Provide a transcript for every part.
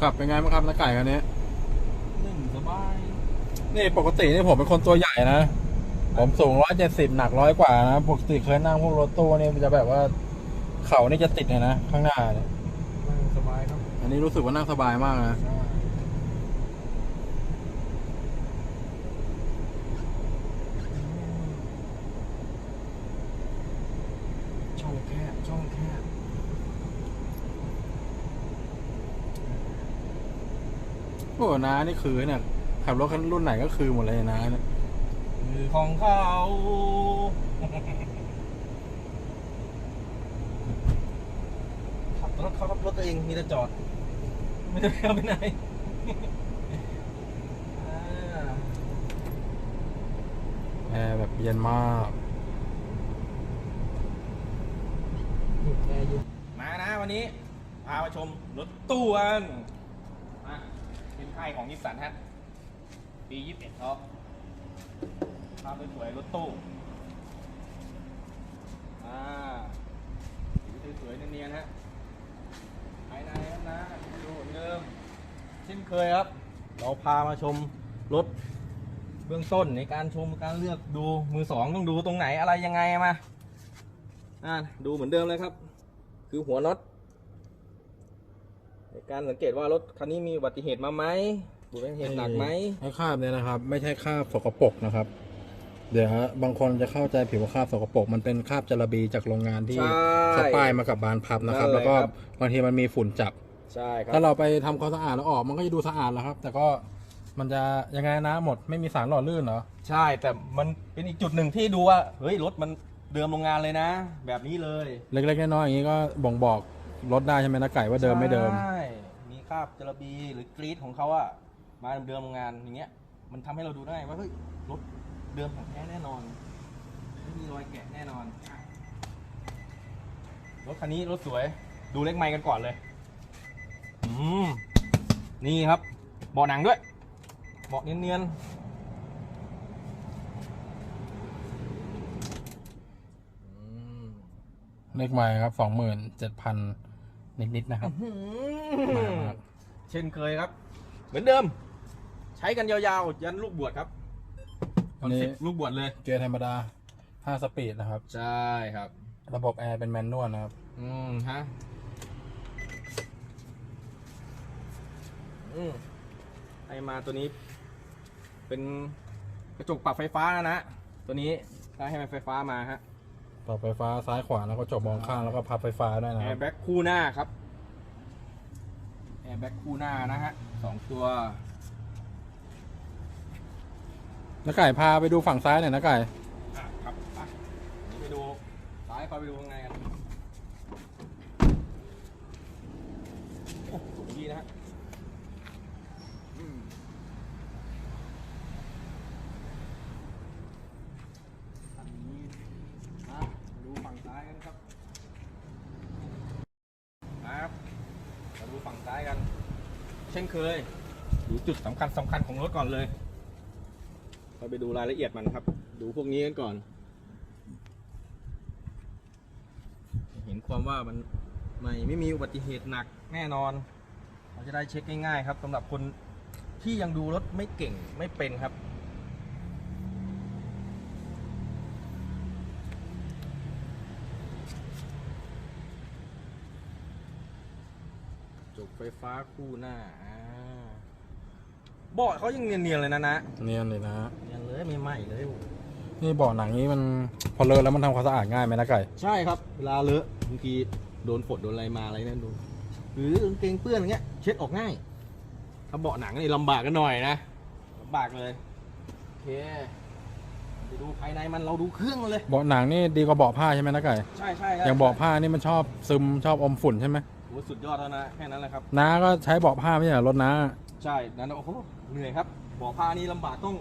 ขับเป็นไงบ้างครับนักไก่คันนี้หนึ่งสบาย นี่ปกตินี่ผมเป็นคนตัวใหญ่นะ ผมสูงร้อยเจ็ดสิบหนักร้อยกว่านะปกติเคยนั่งพวกรถตู้นี่มันจะแบบว่า เข่านี่จะติดเลยนะข้างหน้าเนี่ยนั่งสบายครับ อันนี้รู้สึกว่านั่งสบายมากนะ ใช่ช่องแคบช่องแคบ โอ้น้านี่คือเนี่ยขับรถคันรุ่นไหนก็คือหมดเลยนะเนี่ยมือของเขาขับรถเขาขับรถตัวเองมีแต่จอด ไม่ได้เอาไปไหนอ่าแอร์แบบเย็นมากมานะวันนี้พามาชมรถตู้กันมาเป็น ค่ายของนิสสันฮะ ปี 21เขาภาพสวยๆรถตู้ อ่าสีสวยๆเนียนๆฮะภายในนะดูเหมือนเดิมเช่นเคยครับ เราพามาชมรถเบื้องต้นในการชมการเลือกดูมือสองต้องดูตรงไหนอะไรยังไงมาอ่าดูเหมือนเดิมเลยครับ คือหัวน็อต ในการสังเกตว่ารถคันนี้มีอุบัติเหตุมาไหมอุบัติเหตุหนักไหมไอ้คราบเนี่ยนะครับ ไม่ใช่คราบสกปรกนะครับ เดี๋ยวฮะบางคนจะเข้าใจผิวว่าคราบสกปรกมันเป็นคราบจระบีจากโรงงานที่ใช่เขาป้ายมากับบานพับนะครับ นั่นแหละแล้วก็ครับ บางทีมันมีฝุ่นจับ ใช่ครับถ้าเราไปทำความสะอาดแล้วออกมันก็จะดูสะอาดแล้วครับ แต่ก็มันจะยังไงนะหมดไม่มีสารหล่อลื่นเหรอ ใช่แต่มันเป็นอีกจุดหนึ่งที่ดูว่าเฮ้ยรถมันเดิมโรงงานเลยนะ แบบนี้เลย เล็กๆน้อยๆอย่างนี้ก็บ่งบอก รถได้ใช่ไหมนะไก่ว่าเดิมไม่เดิม ใช่มีคราบจระบีหรือกรีดของเขาอะมาเดิมโรงงานอย่างเงี้ย มันทำให้เราดูได้ว่าเฮ้ยรถเดิมของแท้แน่นอนไม่มีรอยแกะแน่นอนอะรถคันนี้รถสวย ดูเล็กไมค์กันก่อนเลยอืมนี่ครับเบาะหนังด้วยเบาะเนียนๆอืม เลขใหม่ครับสองหมื่นเจ็ดพัน นิดๆนะครับมากครับเช่นเคยครับ เหมือนเดิม ใช้กันยาวๆ ยันลูกบวชครับอันนี้ลูกบวชเลย เกียร์ธรรมดา 5 สปีดนะครับ ใช่ครับ ระบบแอร์เป็นแมนนวลนะครับ อืมฮะอืมไอมาตัวนี้ เป็นกระจกปรับไฟฟ้านะนะตัวนี้ได้ให้มันไฟฟ้ามาฮะ ต่อไฟฟ้าซ้ายขวาแล้วก็จบมองข้างแล้วก็พับไฟฟ้าด้วยนะแอครับร์แบ็กคู่หน้าครับแอร์แบ็กคู่หน้านะฮะสองตัวน้าไก่พาไปดูฝั่งซ้ายหน่อยนะไก่อะครับอะนี่ไปดูซ้ายคอยไปดูข้างในกันโอ้สวยดีนะฮะอืมอันนี้อะมาดูฝั่งซ้ายกันครับครับมาดูฝั่งซ้ายกัน เช่นเคย ดูจุดสำคัญสำคัญของรถก่อนเลยเราไปดูรายละเอียดมันครับ ดูพวกนี้กันก่อน เห็นความว่ามันไม่ไม่มีอุบัติเหตุหนักแน่นอน เราจะได้เช็คง่ายๆครับสำหรับคนที่ยังดูรถไม่เก่งไม่เป็นครับ จกไฟฟ้าคู่หน้าอ่าเบาะเขายังเนียนๆเลยนะนะเนียนเลยนะเนียนเลยไม่ไหม้เลยนี่เบาะหนังนี้มันพอเลอะแล้วมันทำความสะอาดง่ายไหมนะไก่ใช่ครับเวลาเลอะบางทีโดนฝนโดนอะไรมาอะไรนั่นดูหรือกางเกงเปื้อนอย่างเงี้ย เช็ดออกง่าย ถ้าเบาะหนังนี่ลำบากกันหน่อยนะลำบากเลยโอเคไปดูภายในมันเราดูเครื่องมันเลย เบาะหนังนี่ดีกว่าเบาะผ้าใช่ไหมนะไก่ใช่ใช่อย่างเบาะผ้านี่มันชอบซึมชอบอมฝุ่นใช่ไหม โอ้สุดยอดแล้วนะแค่นั้นแหละครับ น้าก็ใช้เบาะผ้าไม่ใช่เหรอรถน้า ใช่นั้นโอ้โหเหนื่อยครับเบาะผ้านี่ลำบากต้อง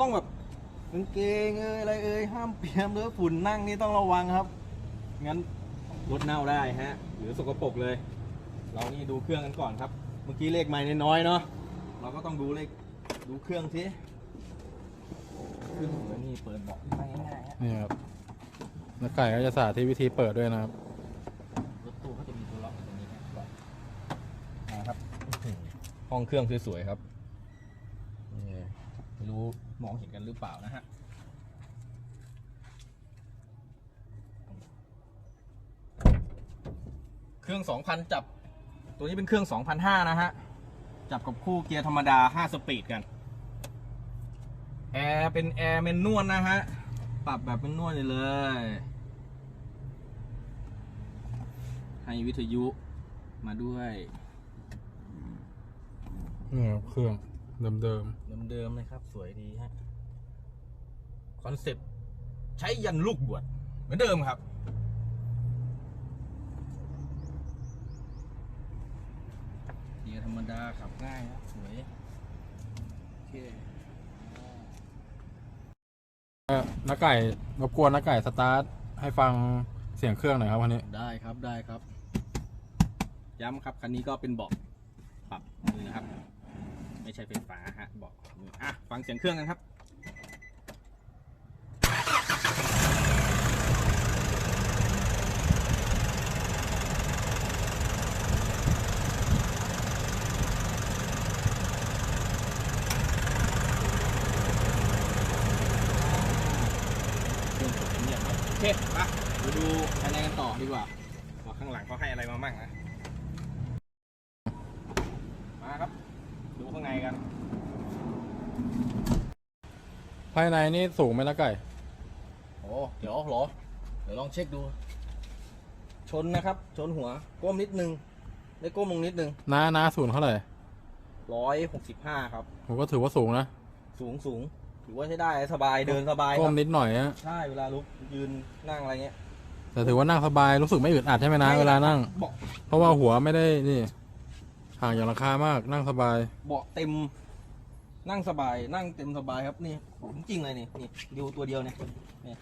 ต้องแบบกางเกงเอ้ยอะไรเอ้ยห้ามเปียกเลอะฝุ่นนั่งนี่ต้องระวังครับ งั้นรถเน่าได้ฮะ หรือสกปรกเลย เรานี่ดูเครื่องกันก่อนครับ เมื่อกี้เลขไม่น้อยๆเนาะเราก็ต้องดูเลขดูเครื่องสิเครื่องของเรานี่เปิดเบาะขึ้นมาง่ายๆฮะ นี่ครับน้าไก่ก็จะสาธิตวิธีเปิดด้วยนะครับ รถตู้เขาจะมีตัวล็อกตรงนี้ครับล็อกนะครับอื้อหือ ห้องเครื่องสวยๆครับไม่รู้มองเห็นกันหรือเปล่านะฮะเครื่อง 2,000 จับ ตัวนี้เป็นเครื่อง 2,500 นะฮะ จับกับคู่เกียร์ธรรมดา 5 สปีดกัน แอร์เป็นแอร์เมนนวลนะฮะ ปรับแบบเป็นนวลเลยเลยให้วิทยุมาด้วย นี่ครับเครื่องเดิมเดิมๆเลยครับ สวยดีฮะคอนเซ็ปต์ใช้ยันลูกบวชเหมือนเดิมครับ เกียร์ธรรมดาขับง่ายครับสวย โอเคๆเอ่อน้าไก่รบกวนน้าไก่สตาร์ทให้ฟังเสียงเครื่องหน่อยครับวันนี้ ได้ครับได้ครับ ย้ำครับ คันนี้ก็เป็นเบาะปรับมือนะครับ ไม่ใช่ไฟฟ้าฮะบาะมืออะฟังเสียงเครื่องกันครับเครื่องกดเงียบครับโอเคมาไปดูภายในกันต่อดีกว่าว่าข้างหลังเขาให้อะไรมาบ้างนะ มาครับ ดูข้างในกัน ภายในนี่สูงไหมน้าไก่ โอ้เดี๋ยวเหรอ เดี๋ยวลองเช็คดู ชนนะครับ ชนหัว ก้มนิดนึง ได้ก้มลงนิดนึงน้าน้าสูงเท่าไหร่ร้อยหกสิบห้าครับ ผมก็ถือว่าสูงนะ สูงสูง ถือว่าใช้ได้สบายเดินสบายคก้รัมบนิดหน่อยนะใช่ เวลาลุกยืนนั่งอะไรเงี้ยแต่ถือว่านั่งสบายรู้สึกไม่อึดอัดใช่ไหมนะไม่เวลานั่ง เบาะเพราะว่าหัวไม่ได้นี่ห่างจากราคามากนั่งสบาย เบาะเต็ม นั่งสบายนั่งเต็มสบายครับนี่ผมจริงเลยนี่นี่ดูตัวเดียวเนี่ยเนี่ย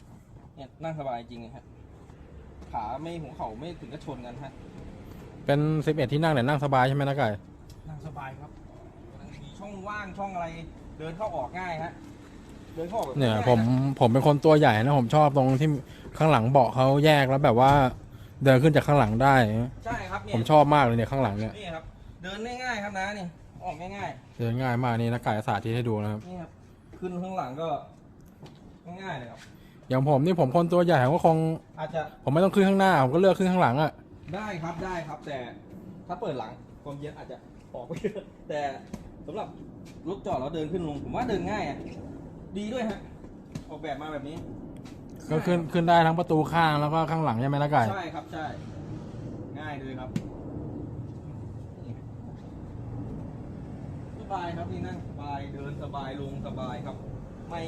เนี่ยนั่งสบายจริงเลยฮะขาไม่หัวเข่าไม่ถึงกับชนกันฮะเป็นสิบเอ็ดที่นั่งเนี่ยนั่งสบายใช่ไหมน้าไก่นั่งสบายครับมีช่องว่างช่องอะไร เดินเข้าออกง่ายฮะเดินเข้าออกแบบเนี่ยง่าผมผมเป็นคนตัวใหญ่นะผมชอบตรงที่ข้างหลังเบาะเขาแยกแล้วแบบว่า เดินขึ้นจากข้างหลังได้ใช่ครับเนี่ยผมชอบมากเลยเนี่ยข้างหลังเนี่ยนี่ครับเดินง่ายๆครับนะนี่ ออกง่ายเดินง่ายมากนี่นักไก่สาธิตให้ดูนะครับ ๆ นี่ครับ ขึ้นข้างหลังก็ ง่ายๆเลยครับ อย่างผมนี่ผมคนตัวใหญ่ผมก็คง อาจจะผมไม่ต้องขึ้นข้างหน้า ผมก็เลือกขึ้นข้างหลังอะได้ครับได้ครับ แต่ถ้าเปิดหลังความเย็นอาจจะออกไปเยอะแต่สำหรับรถจอดแล้วเดินขึ้นลงผมว่าเดินง่ายอะดีด้วยฮะออกแบบมาแบบนี้ก็ขึ้นขึ้นได้ทั้งประตูข้างแล้วก็ข้างหลังใช่ไหมนักไก่ใช่ครับใช่ ง่ายเลยครับนี่ส บายครับนี่นั่งสบายเดินสบายลงสบายครับ ไม่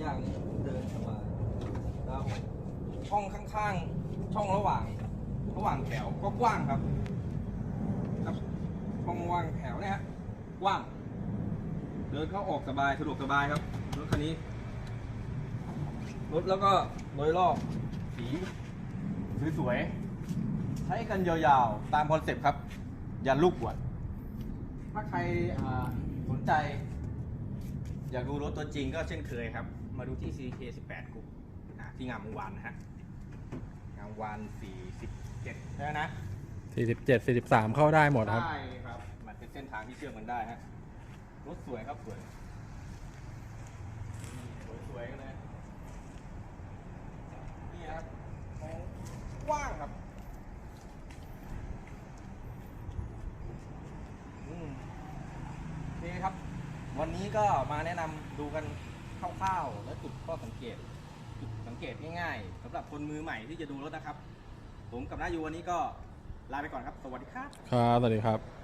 อย่างเดินสบายแล้วช่องข้างๆ ช่องระหว่าง ระหว่างแถวก็กว้างครับ ครับช่องว่างแถวเนี่ยฮะกว้าง เดินเข้าออกสบายสะดวกสบายครับรถคันนี้รถแล้วก็โดยรอบสีสวยๆใช้กันยาวๆ ตามคอนเซ็ปต์ครับ ยันลูกบวช ถ้าใครอ่าสนใจ อยากดูรถตัวจริงก็เช่นเคยครับ มาดูที่ CK 18กรุ๊ปอ่าที่งามวงวานนะฮะงามวงวาน47ใช่ไหมนะ47 43เข้าได้หมดครับ ใช่ครับ มันเป็นเส้นทางที่เชื่อมกันได้ฮะ รถสวยครับสวย สวยๆกันเลยนี่ครับกว้างครับอืมโอเครับ วันนี้ก็มาแนะนำดูกันคร่าวๆและจุดข้อสังเกตจุดสังเกตง่ายๆสำหรับคนมือใหม่ที่จะดูรถนะครับ ผมกับน้ายูวันนี้ก็ลาไปก่อนครับ สวัสดีครับ ครับ สวัสดีครับ